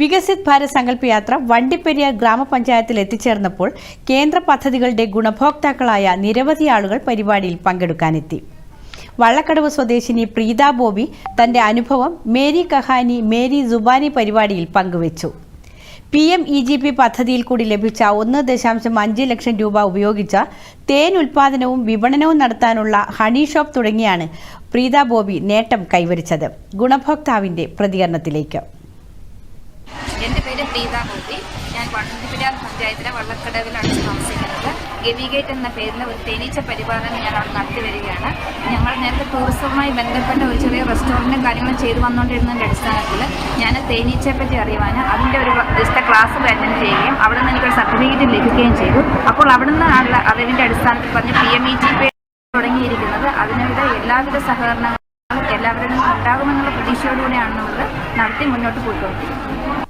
വികസിത് ഭാരത് സങ്കല്പ യാത്ര വണ്ടിപ്പെരിയാർ ഗ്രാമപഞ്ചായത്തിൽ എത്തിച്ചേർന്നപ്പോൾ കേന്ദ്ര പദ്ധതികളുടെ ഗുണഭോക്താക്കളായ നിരവധി ആളുകൾ പരിപാടിയിൽ പങ്കെടുക്കാനെത്തി. വള്ളക്കടവ് സ്വദേശിനി പ്രീത ബോബി തന്റെ അനുഭവം മേരി കഹാനി മേരി സുബാനി പരിപാടിയിൽ പങ്കുവച്ചു. P M E G P പദ്ധതിയിൽ കൂടി ലഭിച്ച ഒന്ന് ദശാംശം അഞ്ച് ലക്ഷം രൂപ ഉപയോഗിച്ച തേൻ ഉൽപാദനവും വിപണനവും നടത്താനുള്ള ഹണി ഷോപ്പ് തുടങ്ങിയാണ് പ്രീത ബോബി നേട്ടം കൈവരിച്ചത്. ഗുണഭോക്താവിന്റെ പ്രതികരണത്തിലേക്ക്. പേര് പ്രീത ഗോപി ഞാൻ വണ്ടൻപിരാർ പഞ്ചായത്തിലെ വള്ളക്കടവിലാണ് താമസിക്കുന്നത്. ഗവിഗേറ്റ് എന്ന പേരിൽ ഒരു തേനീച്ച പരിപാലനം ഞാൻ അവിടെ നടത്തി വരികയാണ്. ഞങ്ങൾ നേരത്തെ ടൂറിസവുമായി ബന്ധപ്പെട്ട ഒരു ചെറിയ റെസ്റ്റോറന്റും കാര്യങ്ങളും ചെയ്തു വന്നുകൊണ്ടിരുന്നതിന്റെ അടിസ്ഥാനത്തിൽ ഞാൻ തേനീച്ചയെപ്പറ്റി അറിയുവാൻ അതിന്റെ ഒരു ദിവസത്തെ ക്ലാസ് അറ്റൻഡ് ചെയ്യുകയും അവിടെ നിന്ന് എനിക്കൊരു സർട്ടിഫിക്കറ്റ് ലഭിക്കുകയും ചെയ്തു. അപ്പോൾ അവിടെ നിന്നുള്ള അറിവിന്റെ അടിസ്ഥാനത്തിൽ പറഞ്ഞ് P M E G P തുടങ്ങിയിരിക്കുന്നത്. അതിനുവിധ എല്ലാവിധ സഹകരണങ്ങളും എല്ലാവരും ഉണ്ടാകുമെന്നുള്ള പ്രതീക്ഷയോടുകൂടിയാണ് നമ്മൾ നടത്തി മുന്നോട്ട് പോയിക്കൊണ്ടിരിക്കുന്നത്.